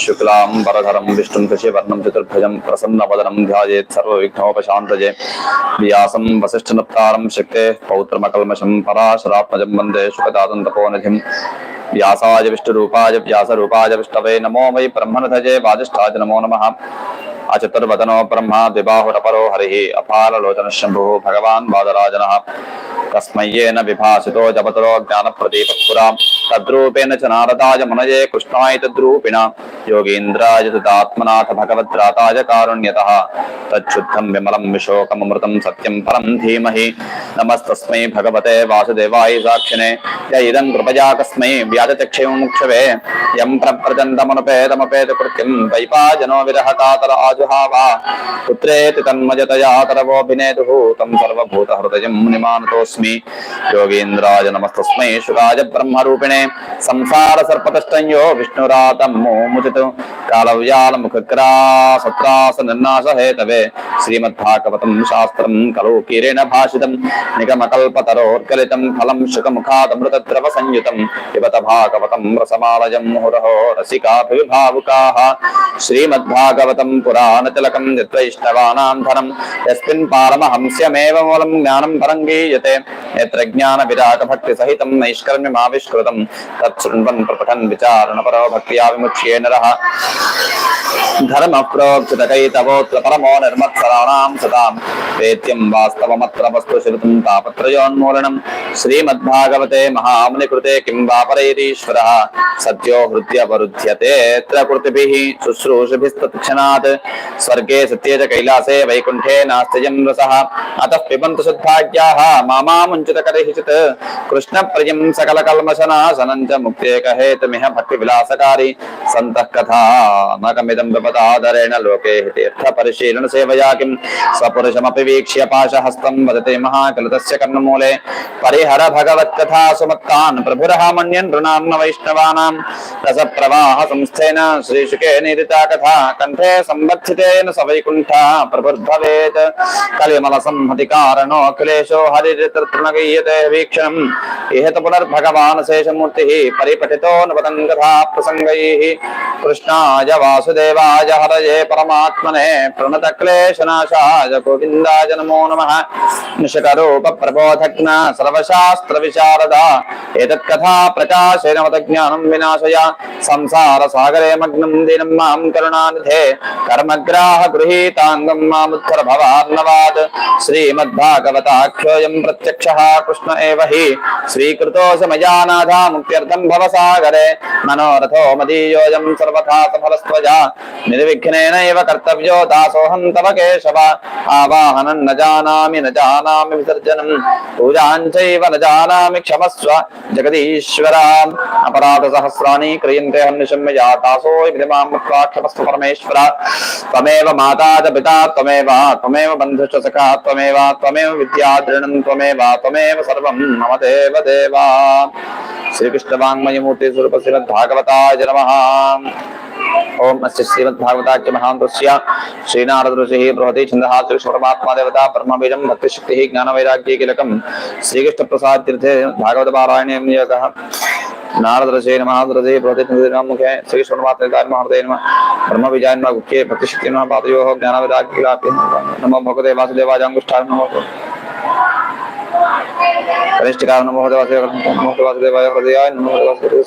शुक्लाम्बरधरं विष्णुं शशिवर्णं चतुर्भुजं प्रसन्नवदनं ध्यायेत् सर्वविघ्नोपशान्तये व्यासं वसिष्ठनप्तारं शक्तेः पौत्रमकल्मषं पराशरात्मजं वन्दे शुकदादन्तपोनिधिं व्यासाय विष्णुरूपाय व्यासरूपाय विष्णवे नमो वै ब्रह्मणधजे वाजिष्ठाय नमो नमः अचतुर्वदनो ब्रह्मा द्विबाहुरपरो हरिः। अपारलोचनः शम्भुः भगवान् वादराजनः। तस्मै येन विभासितो जपतरो ज्ञानप्रदीपः पुरा तद्रूपेण च नारदाय मुनये कृष्णाय तद्रूपिणा। योगीन्द्राय सुतात्मनाथ भगवद्राताय कारुण्यतः। तच्छुद्धं विमलं विशोकममृतं सत्यं परं धीमहि। नमस्तस्मै भगवते वासुदेवाय साक्षिणे। य इदं कृपया कस्मै व्याजचक्षुमुक्षवे यं प्रप्रचण्डमनुपेदमपेतकृत्यं वैपाजनो विरहकातर आजुहाव पुत्रेति तन्मजतया तरवोऽभिनेतुः तं सर्वभूतहृदयं मुनिमानतोऽस्मि योगीन्द्राय नमस्तस्मै शुकाय ब्रह्मरूपिणे संसार सर्पतष्टयो विष्णुरातं मोमुचित कालव्यालमुखक्रा सत्रास निर्नाश हेतवे श्रीमद्भागवतं शास्त्रं कलौ कीरेण भाषितं निगमकल्पतरोर्गलितं फलं शुकमुखादमृतद्रव संयुतं पिबत भागवतं रसमालयं मुहुरहो रसिकाभिभावुकाः श्रीमद्भागवतं జ్ఞానతిలకం నిత్వైష్ణవానాం ధనం యస్మిన్ పారమహంస్యమేవ మూలం జ్ఞానం పరం గీయతే ఎత్ర జ్ఞాన విరాట భక్తి సహితం నైష్కర్మ్యమావిష్కృతం తత్సృణ్వన్ ప్రపఠన్ విచారణపరో భక్త్యా విముచ్యే నరః ధర్మ ప్రోక్షితకైతవోత్ర పరమో నిర్మత్సరాణాం సతాం వేద్యం వాస్తవమత్ర వస్తు శృతం తాపత్రయోన్మూలనం శ్రీమద్భాగవతే మహామునికృతే కిం వాపరైరీశ్వర సత్యో హృద్య వరుధ్యతే కృతిభిః శుశ్రూషభిస్తత్క్షణాత్ స్వర్గే సత్యే చ కైలాసే వైకుంఠే నాస్తిజం రస అత పిబంతు శుద్ధాఖ్యా మామాముంచిత కరిహిచిత్ కృష్ణ ప్రియం సకల కల్మశనాశనం చ ముక్తేకహేతుమిహ భక్తి విలాసకారి సంత కథా నకమిదం విపదాదరేణ లోకే తీర్థ పరిశీలన సేవయా కిం స్వపురుషమపి వీక్ష్య పాశహస్తం వదతే మహాకలతస్య కర్ణమూలే పరిహర భగవత్కథా సుమత్తాన్ ప్రభురహామణ్యన్ నృణాన్న వైష్ణవానాం రస ప్రవాహ సంస్థేన శ్రీశుకే నిరితా కథా కంఠే సంవత్ గచ్చతేన సవైకుంఠ ప్రబుద్ధవేత్ కలిమల సంహతి కారణో అఖిలేశో హరితృణగీయతే వీక్షణం ఇహత పునర్భగవాన్ శేషమూర్తి పరిపఠితో నవదంగథా ప్రసంగై కృష్ణాయ వాసుదేవాయ హరయే పరమాత్మనే ప్రణత క్లేశనాశాయ గోవిందాయ నమో నమ నిషకరూప ప్రబోధజ్ఞ సర్వశాస్త్ర విశారద ఏతత్కథా ప్రకాశేన మత జ్ఞానం వినాశయ సంసార సాగరే మగ్నం దీనం మాం కరుణానిధే కర్మ कर्मग्राह गृहीताङ्गं मामुद्धर भवार्णवात् श्रीमद्भागवताख्योऽयं प्रत्यक्षः, कृष्ण एव हि। भवसागरे। मनोरथो मदीयोऽयं सर्वथा सफलस्त्वजा। निर्विघ्नेनैव कर्तव्यो दासोऽहं तव केशव। आवाहनं न जानामि न जानामि विसर्जनं पूजां चैव न जानामि क्षमस्व। जगदीश्वर अपराधसहस्राणि क्रियन्ते हन्निशं मया दासो विधिमां क्षमस्व परमेश्वर। त्वमेव माता च पिता त्वमेव त्वमेव बन्धुश्च सखा त्वमेव त्वमेव विद्यादृढं, त्वमेव त्वमेव मम देव श्रीकृष्णवाङ्मयमूर्ति नमः। ओम अस्य श्रीमद्भागवताख्य महान्तस्य श्रीनारद ऋषिः बृहति छन्दः देवता भक्तिशक्तिः ज्ञानवैराग्यकीलकं श्रीकृष्णप्रसादतीर्थे भागवतपारायणे नियोगः നാരദ്രജേ നമ ഹൃദയ പ്രതിനിധി നമ മുഖേ ശ്രീകൃഷ്ണ മാത്രാത്മ ഹൃദയ നമ ബ്രഹ്മവിജാൻ മുഖ്യേ പ്രതിഷ്ഠിത നമ പാദയോ ജ്ഞാനവിരാഗ്ലാപ്യ നമോ ഭഗവതേ വാസുദേവാജാങ്കുഷ്ഠാൻ നമോ കനിഷ്ഠികാം നമോ വാസുദേവാസുദേവായ ഹൃദയായ നമോ വാസുദേവ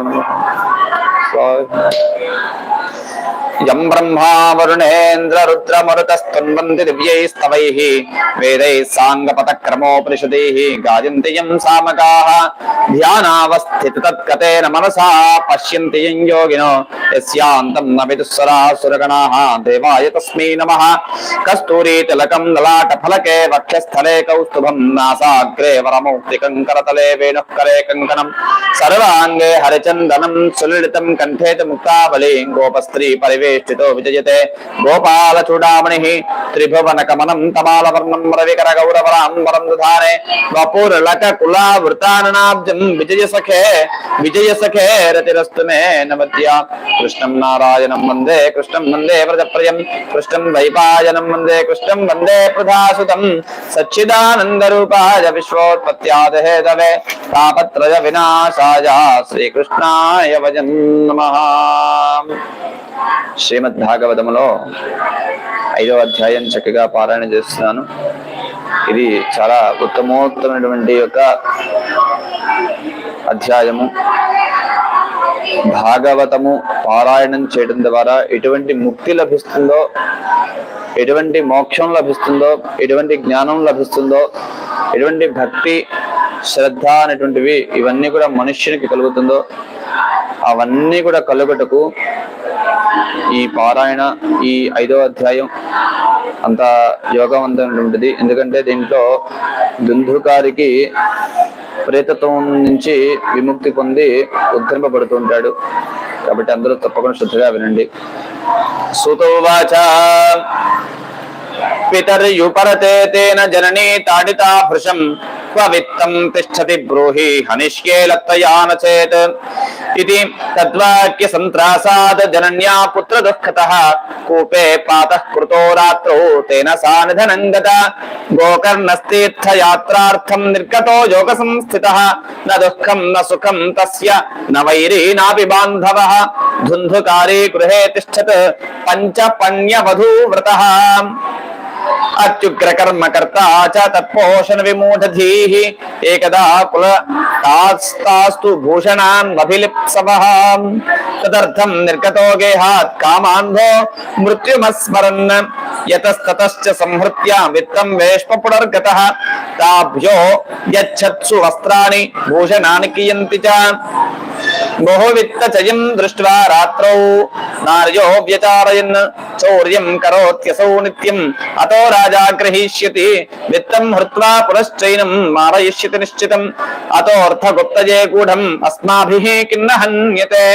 നമോ యం బ్రహ్మా వరుణేంద్ర రుద్రమరుతస్తున్వంతి దివ్యైస్తవై వేదై సాంగపతక్రమోపనిషదై. గాయంతి యం సామకా. ధ్యానావస్థితి తత్కతేన మనసా. పశ్యంతి యం యోగినో. యస్యాంతం న విదుస్వరాసురగణా దేవాయ తస్మై నమ. కస్తూరీ తిలకం లలాట ఫలకే వక్షస్థలే కౌస్తుభం నాసాగ్రే వరమౌక్తికం కరతలే వేణుఃకరే కంకణం. సర్వాంగే హరిచందనం సులలితం కంఠేత ముక్తాబలి గోపస్త్రీ పరివేష్టితో విజయతే గోపాల చూడామణి త్రిభువన కమనం తమాలవర్ణం రవికర గౌరవరాంబరం దుధానే వపురలక కులావృతానాబ్జం విజయ సఖే విజయ సఖే రతిరస్తు మే నవత్య కృష్ణం నారాయణం వందే కృష్ణం వందే వ్రజప్రయం కృష్ణం వైపాయనం వందే కృష్ణం వందే ప్రధాసుతం సచ్చిదానందరూపాయ విశ్వోత్పత్యాద హేతవే తాపత్రయ వినాశాయ శ్రీకృష్ణాయ భజన్ నమ. శ్రీమద్ భాగవతంలో ఐదవ అధ్యాయం చక్కగా పారాయణ చేస్తున్నాను. ఇది చాలా ఉత్తమోత్తమైనటువంటి యొక్క అధ్యాయము. భాగవతము పారాయణం చేయడం ద్వారా ఎటువంటి ముక్తి లభిస్తుందో ఎటువంటి మోక్షం లభిస్తుందో ఎటువంటి జ్ఞానం లభిస్తుందో ఎటువంటి భక్తి శ్రద్ధ అనేటువంటివి ఇవన్నీ కూడా మనుష్యునికి కలుగుతుందో అవన్నీ కూడా కలుగటకు ఈ పారాయణ ఈ ఐదవ అధ్యాయం అంత యోగవంతమైనటువంటిది. ఎందుకంటే దీంట్లో దుందుకారికి ప్రేతత్వం నుంచి విముక్తి పొంది ఉద్ధరింపబడుతుంటాడు కాబట్టి అందరూ తప్పకుండా శ్రద్ధగా వినండి. సుతోవాచ पितर्युपरते जननी ताडिता भृशम् स्ववित्तं तिष्ठति ब्रूहि हनिष्ये लत्तया न इति जनन्या कूपे पातः कृतो रात्रौ तेन सा निधनं गता। गोकर्णस्तीर्थयात्रार्थं निर्गतो योगसंस्थितः। न दुःखं न सुखं तस्य न वैरी नापि बान्धवः। धुन्धुकारे गृहे तिष्ठत् पञ्चपण्यवधूव्रतः। అత్యుగ్రకర్మకర్త చ తత్పోషణ విమూఢధీః ఏకదా కుల తాస్తాస్తు భూషణాన్ అభిలిప్సవః తదర్థం నిర్గతో గేహాత్ కామాంధో మృత్యుమస్మరన్ యతస్తతశ్చ సంహృత్య విత్తం వేష్మ పునర్గతః తాభ్యో యచ్చత్సు వస్త్రాణి భూషణాని కియంతి చ బహువిత్త దృష్ట్వా రాత్రౌ నార్యో వ్యచారయన్ చౌర్యం కరోత్యసౌ నిత్యం అతో రాజా గ్రహీష్యతి విత్తం హృత్వా పునశ్చైనం మారయిష్యతి నిశ్చితం అతోర్థగుప్తజే గూఢం అస్మాభిః కిన్న హన్యతే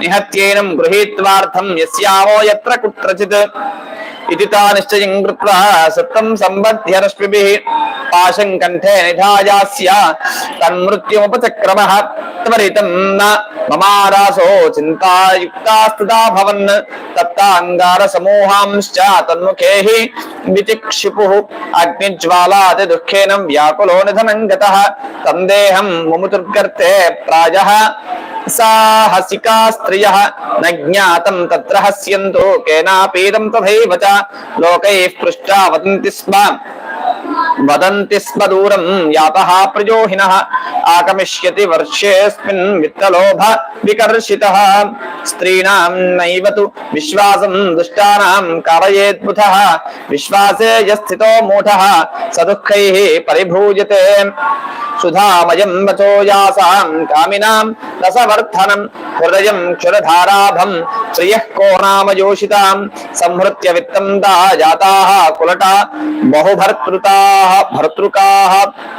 నిహత్యేనం గృహీత్వార్థం యస్యావో యత్ర కుత్రచిత్ इति ता निश्चयं कृत्वा सत्तं सम्बध्य रश्मिभिः पाशं कण्ठे निधायास्य तन्मृत्युमुपचक्रमः त्वरितं न ममारासो चिन्तायुक्तास्तदा भवन् तप्ताङ्गारसमूहांश्च तन्मुखे हि वितिक्षिपुः अग्निज्वालात् दुःखेन व्याकुलो निधनं गतः तन्देहं प्रायः साहसिका स्त्रियः न ज्ञातं तत्र हस्यन्तो केनापीदं तथैव च लोकैः पृष्टा वदन्ति स्म। वदन्ति स्म दूरं, यातः प्रजोहिनः। आगमिष्यति वर्षेऽस्मिन् वित्तलोभ विकर्षितः। स्त्रीणां नैव तु विश्वासं दुष्टानां कारयेद्बुधः। विश्वासे यस्थितो मूढः, स दुःखैः परिभूयते। सुधामयं वचो यासां कामिनां रसवर्धनं, हृदयं क्षुरधाराभं, श्रियः को नाम योषितां। संहृत्य वित्तं విత్తం జాతా కులట బహుభర్తృతా భర్తృకా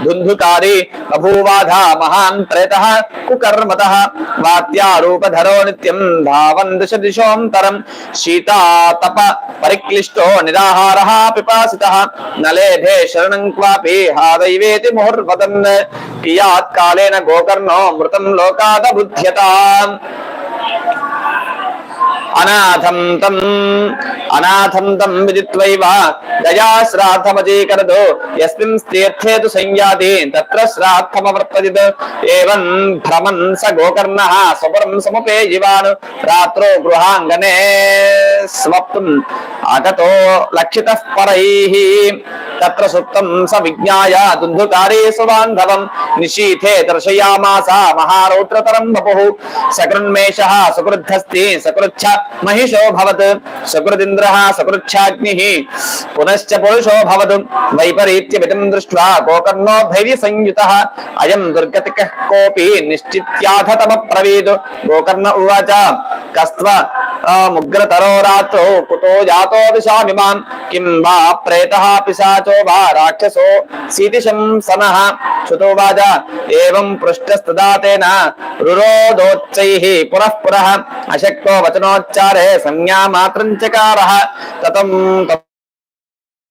ధుంధుకారి బభూవాధా మహాన్ ప్రేత కుకర్మత వాత్యారూపధరో నిత్యం ధావన్ దిశ దిశోంతరం శీతాతప పరిక్లిష్టో నిరాహార పిపాసితः నలేభే శరణం క్వాపి హాదైవేతి ముహుర్వదన్ కియాత్ కాలేన గోకర్ణో మృతం లోకాద బుధ్యత అనాథం తం అనాథం తం విదిత్వైవ దయా శ్రాద్ధమజీకరదో యస్మిన్ తీర్థే తు సంయాతి తత్ర శ్రాద్ధమవర్తది ఏవం భ్రమన్ స గోకర్ణ స్వపురం సముపేజివాన్ రాత్రో గృహాంగనే స్వప్తుం అగతో లక్షిత పరై. तत्र सुप्तं स विज्ञाय दुन्धुकारे निशीथे दर्शयामास महारौद्रतरं वपुः। सकृन्मेषः सुकृद्धस्ति सकृच्छ महिषोऽभवत् सकृदिन्द्रः सकृच्छाग्निः पुनश्च पुरुषोऽभवत् वैपरीत्यमिदं दृष्ट्वा गोकर्णो धैर्यसंयुतः। अयं दुर्गतिकः कोऽपि गोकर्ण उवाच, कस्त्व मुग्रतरो रात्रौ कुतो जातो दिशामिमान् किं वा प्रेतः पिशाच మాం వా ప్రేతః పిశాచో వా రాక్షసో శీతిశంసనః శుతోవాచ ఏవం పృష్టస్తదా తేన రురోదోచ్చైః పునః పునః అశక్తో వచనోచ్చారే సంజ్ఞా మాత్రం చకారः తతం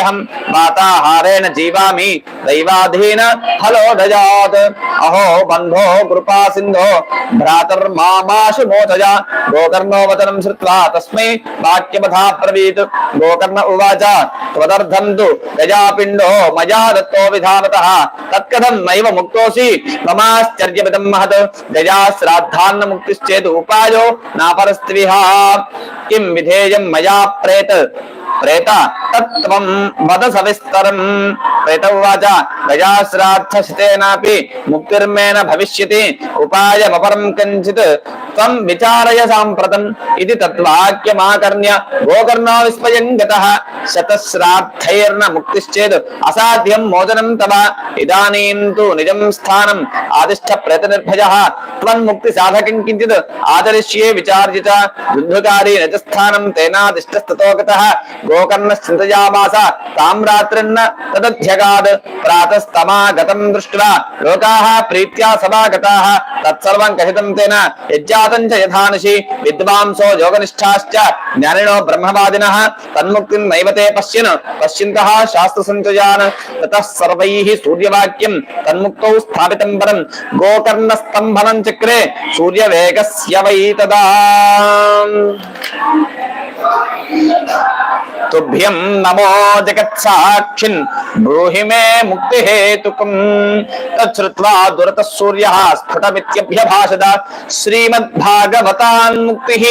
हम माता हारे न जीवामी दैवाधीन हलो फलोदजात् अहो बंधो कृपा सिंधो भ्रातर मामाशु मोचजा। गोकर्णो वचनम श्रुत्वा तस्मै वाक्यमथा प्रवीत गोकर्ण उवाच त्वदर्थं तु गजापिण्डो मया दत्तो विधानतः तत्कथं नैव मुक्तोऽसि, ममाश्चर्यमिदं महत्। गजा श्राद्धान्न मुक्तिश्चेत् उपायो नापरस्त्विहा किं विधेयं मया प्रेत? ప్రేత తత్వం వద సవిస్తరం. ప్రేత ఉవాచ గజాశ్రాద్ధశితేనాపి ముక్తిర్మేన భవిష్యతి. ఉపాయమపరం కంచిత్ త్వం విచారయ సాంప్రతం ఇది తద్వాక్యమాకర్ణ్య గోకర్ణో విస్మయం గత. శతశ్రాద్ధైర్న ముక్తిశ్చేద్ అసాధ్యం మోచనం తవ. ఇదానీం తు నిజం స్థానం ఆదిష్ట ప్రేత నిర్భయ త్వన్ముక్తి సాధకం కించిత్ ఆచరిష్యే విచార్జిత. చ యుద్ధకారీ తేనాదిష్టస్తతో గత. గోకర్ణ చింతయామాస తామ్రాత్రిన్న తదధ్యగాద్ ప్రాతస్తమాగతం దృష్ట్వా. లోకాః ప్రీత్యా సమాగతాః తత్సర్వం కహితం తేన. యజ్జాతం చ యథానిషి విద్వాంసో యోగనిష్టాశ్చ జ్ఞానినో బ్రహ్మవాదినః తన్ముక్తిం నైవతే పశ్యన్. పశ్యంతః శాస్త్ర సంచయాన్ తతః సర్వైః సూర్యవాక్యం తన్ముక్తౌ స్థాపితం పరం గోకర్ణ స్తంభనం చక్రే సూర్యవేగస్య వై తదా. तुभ्यं नमो जगत्साक्षिन्। ब्रूहि मे मुक्तिहेतुकम्। तच्छ्रुत्वा दुरतः सूर्यः स्फुटमित्यभ्यभाषत श्रीमद्भागवतान्मुक्तिः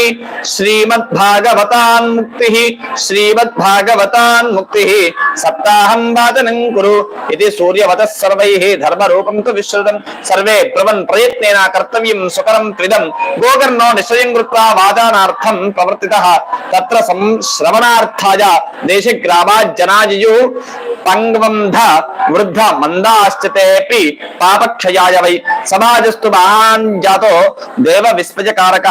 श्रीमद्भागवतान्मुक्तिः श्रीमद्भागवतान्मुक्तिः सप्ताहं वादनं कुरु इति सूर्यवतः सर्वैः धर्मरूपं तु विश्रुतं। सर्वे ब्रवन् प्रयत्नेन कर्तव्यं सुकरं त्रिदं गोकर्णो निश्चयं कृत्वा वादानार्थं प्रवर्तितः। తత్ర కృత్వా దేశ గ్రామా జనాజయు పంగ్వంధ వృద్ధ మందాశ్చతేపి పాపక్షయాయ వై సమాజస్తు మహాన్ జాతో దేవ విస్మజకారక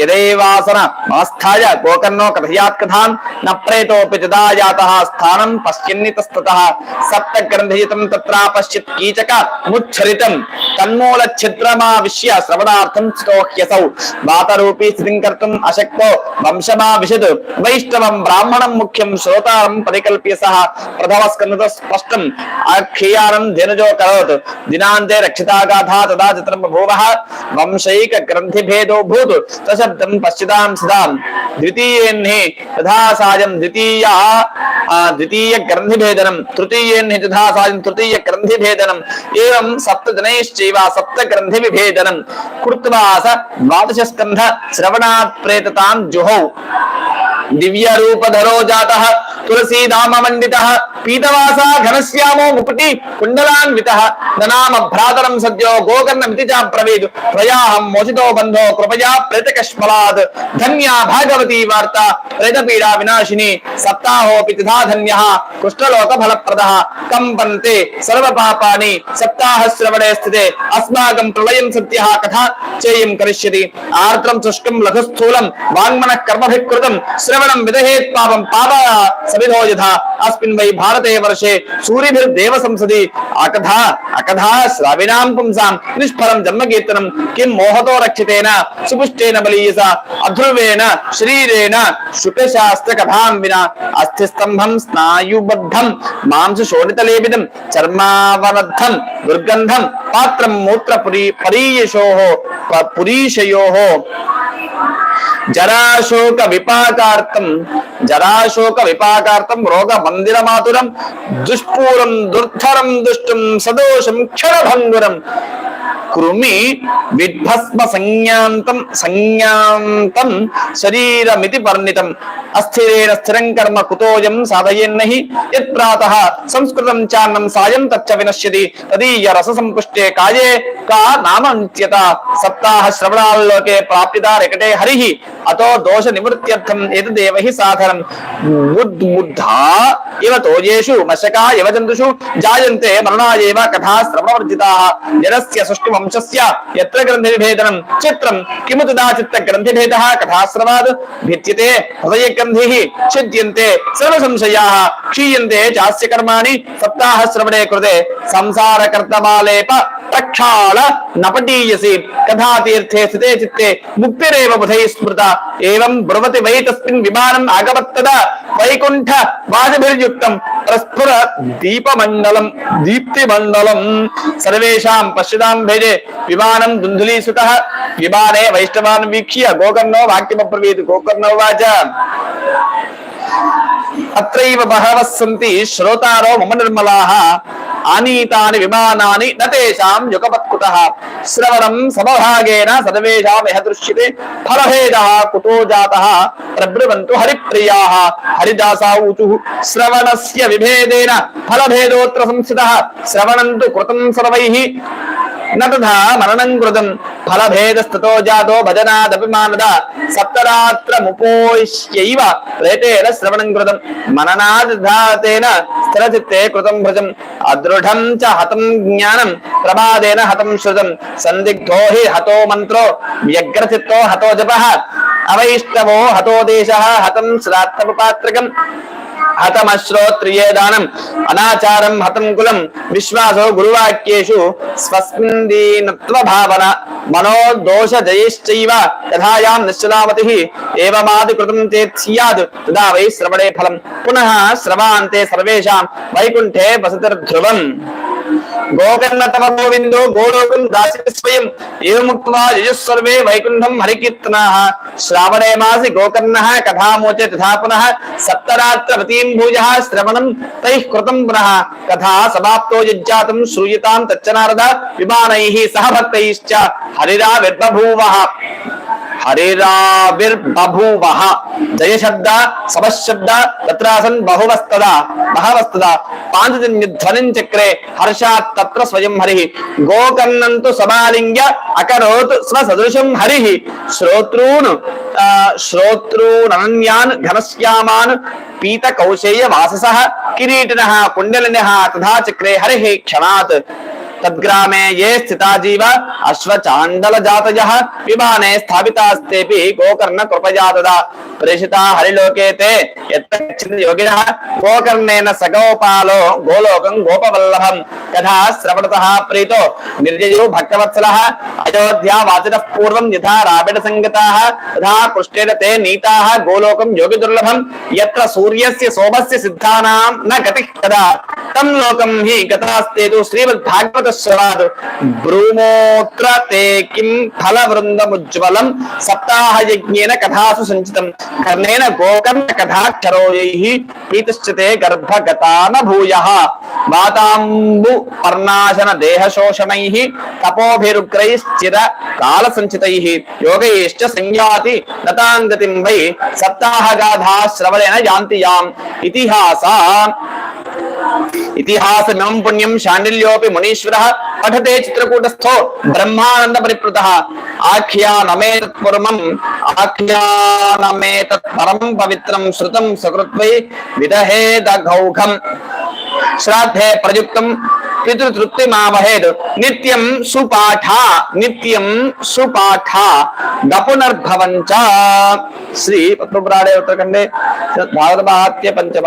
యదేవాసన ఆస్థాయ గోకర్ణో కథయాత్ కథాన్ న ప్రేతోపి తదా స్థానం పశ్చిన్నితస్తత సప్త గ్రంథయుతం తత్రా పశ్యత్ కీచక ముచ్చరితం తన్మూల ఛిద్రమావిశ్య శ్రవణార్థం స్తోహ్యసౌ వాతరూపీ స్థితిం కర్తుం అశక్తో వంశమా यद वैष्णवं, ब्राह्मणं मुख्यं, श्रोतारं परिकल्प्य सः प्रथमस्कन्दत स्पष्टम् अक्षीयानन्दिनजो करोत्। दिना रक्षिता गाथा तदा चित्र चित्रं वंशक ग्रंथि भेदो भूत। सशब्द पश्चिता सदां द्वितीय तथा सायं द्वितीया द्वितीय ग्रंथि भेदनम तृतीय तथा सायं तृतीय ग्रंथि भेदनम एवं सप्त जनैश्चैव सप्त विभेदनम कृत्वा स द्वादश स्कंध श्रवणात् प्रेततां जुहौ। दिव्य रूप धरो जाता तुलसी धाम मंडित पीतवासा घनश्यामो मुपति कुंडलान्वित ननाम भ्रातरम सद्यो गोकर्ण मिति चा प्रवेद। प्रयाहम मोचितो बंधो कृपया प्रेतकश्मलाद। धन्या भागवती वार्ता प्रेत पीड़ा विनाशिनी सप्ताहोपि तिथा कुष्ठलोक फल प्रद कंपन्ते सर्व पापानि सप्ताह श्रवणे स्थिते। अस्माकं प्रलयं सत्यः कथा चेयं करिष्यति। आर्द्रं शुष्कं लघुस्थूलं, वाङ्मनः कर्मभिः कृतं श्रवणम विदहेत पापम पापा सविधो यथा। अस्मिन् वै भारते वर्षे सूर्यभिर्देव संसदि अकथा अकथा श्राविणां पुंसां निष्फलं जन्मकीर्तनं किं मोहतो रक्षितेन, सुपुष्टेन बलीयसा अध्रुवेन शरीरेण शुकशास्त्र कथां विना अस्थिस्तंभं स्नायुबद्धं मांस शोणितलेपितं चर्मावनद्धं दुर्गन्धं, पात्रं मूत्रपुरी परीयशोः पुरीशयोः। जराशोक विपा విపాకార్థం జరాశోక విపాకార్థం రోగ మందిర మాతురం దుష్పూరం దుర్ధరం దుష్టం సదోషం క్షరభంగురం. కృమి విద్భస్మ సంజ్ఞాంతం సంజ్ఞాంతం శరీరమితి వర్ణితం. అస్థిరేణ స్థిరం కర్మ కుతోయం సాధయన్నహి. యత్ ప్రాతః సంస్కృతం చాన్నం సాయం తచ్చ వినశ్యతి. తదీయ రస సంపుష్టే కాయే కా నామంత్యత. సప్తాహ శ్రవణాల్లోకే ప్రాప్తిదా రికటే హరి. అతో దోష నివృత్త్యర్థం ఏతదేవ హి సాధనం. ఉద్బుద్ధా ఇవ తోజేషు మశకా ఇవ జంతుషు జాయంతే మరణాయేవ కథా శ్రవణవర్జితాః. జనస్య సృష్టి వంశస్య యత్ర గ్రంథిభేదనం చిత్రం కిము తదా చిత్త గ్రంథిభేదः. కథాశ్రవాద్ భిత్యతే హృదయ గ్రంథి ఛిద్యంతే సర్వ సంశయా క్షీయంతే చాస్య కర్మాణి సప్తాహ శ్రవణే కృతే. సంసార కర్తమాలేప ప్రక్షాళ నపటీయసి. కథాతీర్థే స్థితే చిత్తే ముక్తిరేవ బుధై స్మృత. ఏం బ్రువతి వై తస్మిన్ విమానం ఆగవత్తదా వైకుంఠ వాజభిర్యుక్తం ప్రస్ఫుర దీపమండలం దీప్తిమండలం సర్వేషాం పశ్యతాం భేజే విమానం దుంధులీసుత విమానే వైష్ణవాన్ వీక్ష్య గోకర్ణో వాక్యమబ్రవీత్ గోకర్ణో వాచ అత్రైవ బహవः సంతి శ్రోతారో మమ నిర్మలాహ ఆనీతాని విమానాని నతేషాం యుగపత్కుత శ్రవణం సమభాగేన సర్వేషాం యః దృశ్యతే ఫలభేద కుతో జాత ప్రబ్రువంతు హరిప్రియా హరిదాసా ఊచు శ్రవణస్య విభేదేన ఫలభేదోత్ర సంస్థిత శ్రవణం తు కృతం సర్వై न तथा मरणं कृतं फलभेदस्ततो जातो भजनादपि मानद सप्तरात्रमुपोष्यैव प्रेतेन श्रवणं कृतं मननाद्धातेन स्थिरचित्ते कृतं अदृढं च हतं ज्ञानं प्रमादेन हतं श्रुतं सन्दिग्धो हि हतो मन्त्रो व्यग्रचित्तो हतो जपः अवैष्णवो हतो देशः हतं హతమశ్రోత్రియే దానం అనాచారం హతం కులం విశ్వాసో గురువాక్యేషు. స్వస్మిందీనత్వ భావన మనోదోష జయశ్చైవ యథాయాం నిశ్చలావతి. ఏవమాది కృతం చేత్ సియాద్ తదా వై శ్రవణే ఫలం. పునః శ్రవాంతే సర్వేషాం. వైకుంఠే వసతిర్ధ్రువం. గోకర్ణ తమ గోవిందో గోలోకం దాసి స్వయం. ఏ ముక్వా యజుస్సర్వే వైకుంఠం హరికీర్తనాః. శ్రావణే మాసి గోకర్ణ కథామోచే తథా పునః సప్తరాత్రవతీం భూయः శ్రవణం తై కృతం పునః. కథా సమాప్తో యజ్జాతం శ్రూయతాం తచ్చనారద విమానై సహ భక్తైశ్చ హరిరా హరిరావిర్బభూవః హరిరావిర్బభూవ జయశబ్ద సమశబ్ద తత్రాసన్ బహువస్తద బహవస్తద. పాంచజన్య ధ్వనిం చక్రే హర్షాత్ తత్ర స్వయం హరి. గోకర్ణంతు సమాలింగ్య అకరోత్ స్వ సదృశం హరి. శ్రోతృన్ శ్రోతృనన్యాన్ ఘనశ్యామాన్ పీత కౌశేయ వాసస. కిరీటిన కుండలిన తథా చక్రే హరి. క్షణాత్ तद्ग्रामे ये स्थिता जीव अश्वचांडल जात विमाने स्थापितास्तेऽपि गोकर्ण कृपया तदा प्रेषिता हरिलोके ते गोकर्णेन सगोपाल गोलोक गोपवल्लभं तथा श्रवणत प्रीत निर्जयो भक्तवत्सल। अयोध्या वाचिनः पूर्वं यथा रावण संगताः तथा कृष्णेन ते नीताः गोलोकं योगि दुर्लभम यत्र सूर्यस्य सोमस्य सिद्धानां न गतिः कदा तं लोकं हि गतास्ते तु श्रीमद्भागवत స్వాదు బ్రూమోత్ర తే కిం ఫల వృందముజ్వలం సప్తాహ యజ్ఞేన కథాసు సంచితం. కర్ణేన గోకర్ణ కథాక్షరోయై ప్రీతిశ్చితే గర్భగతాన భూయ వాతాంబు పర్ణాశన దేహ శోషణైః తపోభిరుగ్రైశ్చిర కాల సంచితై యోగైశ్చ సంయాతి నతాంగతిం వై సప్తాహగాధా శ్రవణేన యాంతి యాం ఇతిహాస ఇతిహాసమిమం పుణ్యం శాండిల్యోపి మునీశ్వర పఠతే చిత్రకూటస్థో బ్రహ్మానంద పరిప్లుత ఆఖ్యానమేతత్పురమం ఆఖ్యానమేతత్ పరం పవిత్రం శృతం సకృత్వై విదహేద గౌఘం శ్రాద్ధే ప్రయుక్తం పితృతృప్తి మావహేద్ నిత్యం సుపాఠ నిత్యం సుపాఠ గపునర్భవంచ శ్రీ పద్మపురాణే ఉత్తరఖండే భారత మహాత్య పంచమ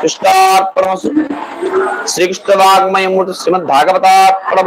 కృష్ణార్పణమస్తు. శ్రీకృష్ణ వాగ్మయమూర్తి శ్రీమద్ భాగవతార్పణ